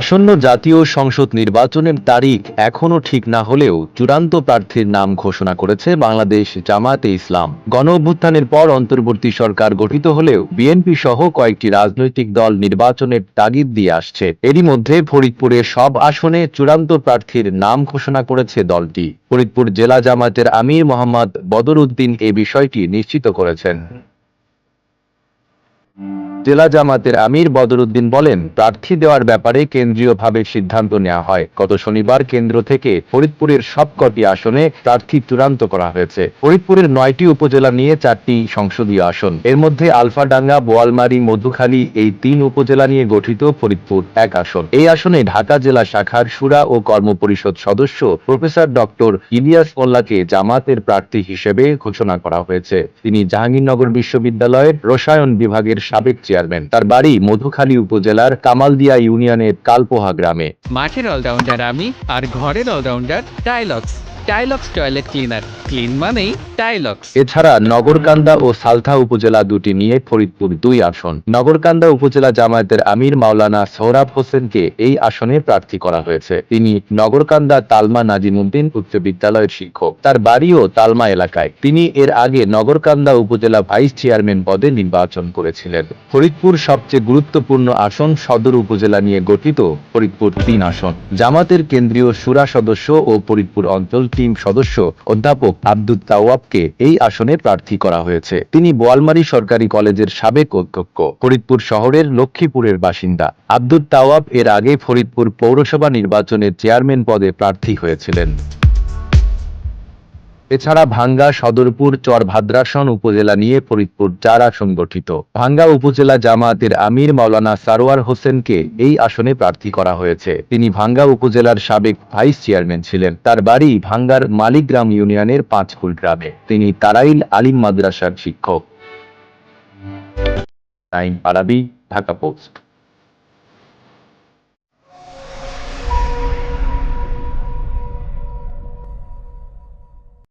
আসন্ন জাতীয় সংসদ নির্বাচনের তারিখ এখনও ঠিক না হলেও চূড়ান্ত প্রার্থীর নাম ঘোষণা করেছে বাংলাদেশ জামায়াতে ইসলাম। গণ অভ্যুত্থানের পর অন্তর্বর্তী সরকার গঠিত হলেও বিএনপি সহ কয়েকটি রাজনৈতিক দল নির্বাচনের তাগিদ দিয়ে আসছে। এরই মধ্যে ফরিদপুরে সব আসনে চূড়ান্ত প্রার্থীর নাম ঘোষণা করেছে দলটি। ফরিদপুর জেলা জামায়াতের আমির মোহাম্মদ বদরউদ্দিন এ বিষয়টি নিশ্চিত করেছেন। জেলা জামাতের আমির বদরুদ্দিন বলেন, প্রার্থী দেওয়ার ব্যাপারে কেন্দ্রীয়ভাবে সিদ্ধান্ত নেওয়া হয়। গত শনিবার কেন্দ্র থেকে ফরিদপুরের সবকটি আসনে প্রার্থী চূড়ান্ত করা হয়েছে। ফরিদপুরের নয়টি উপজেলা নিয়ে চারটি সংসদীয় আসন। এর মধ্যে আলফাডাঙ্গা, বোয়ালমারী, মধুখালী এই তিন উপজেলা নিয়ে গঠিত ফরিদপুর এক আসন। এই আসনে ঢাকা জেলা শাখার সুরা ও কর্মপরিষদ সদস্য প্রফেসর ডক্টর ইলিয়াস মোল্লাকে জামাতের প্রার্থী হিসেবে ঘোষণা করা হয়েছে। তিনি জাহাঙ্গীরনগর বিশ্ববিদ্যালয়ের রসায়ন বিভাগের সাবেক চেয়ারম্যান। তার বাড়ি মধুখালী উপজেলার কামালদিয়া ইউনিয়নের কালপোহা গ্রামে। মাঠের অলরাউন্ডার আমি আর ঘরের allrounder Tilex Tilex toilet cleaner clean মানেই টাইলক্স এছাড়া নগরকান্দা ও সালথা উপজেলা দুটি নিয়ে ফরিদপুর দুই আসন। নগরকান্দা উপজেলা জামায়াতের আমির মাওলানা হোসেনকে এই আসনে প্রার্থী করা হয়েছে। তিনি নগরকান্দা তালমা নাজিমুদ্দিন উচ্চ বিদ্যালয়ের শিক্ষক। তার বাড়িও তালমা এলাকায়। তিনি এর আগে নগরকান্দা উপজেলা ভাইস চেয়ারম্যান পদে নির্বাচন করেছিলেন। ফরিদপুর সবচেয়ে গুরুত্বপূর্ণ আসন সদর উপজেলা নিয়ে গঠিত ফরিদপুর তিন আসন। জামাতের কেন্দ্রীয় সুরা সদস্য ও ফরিদপুর অঞ্চল টিম সদস্য অধ্যাপক আব্দুল তাওয়াবকে এই আসনে প্রার্থী করা হয়েছে। তিনি বোয়ালমারী সরকারি কলেজের সাবেক অধ্যক্ষ, ফরিদপুর শহরের লক্ষ্মীপুরের বাসিন্দা। আব্দুল তাওয়াব এর আগে ফরিদপুর পৌরসভা নির্বাচনের চেয়ারম্যান পদে প্রার্থী হয়েছিলেন। এছাড়া ভাঙ্গা সদরপুর, চরভাদ্রাসন উপজেলা নিয়ে ফরিদপুর চার আসন গঠিত ভাঙ্গা উপজেলা জামায়াতের আমির মাওলানা সারোয়ার হোসেনকে এই আসনে প্রার্থী করা হয়েছে। তিনি ভাঙ্গা উপজেলার সাবেক ভাইস চেয়ারম্যান ছিলেন। তার বাড়ি ভাঙ্গার মালিকগ্রাম ইউনিয়নের পাঁচকুল গ্রামে। তিনি তারাইল আলিম মাদ্রাসার শিক্ষক। টাইম, আরবি, ঢাকা পোস্ট।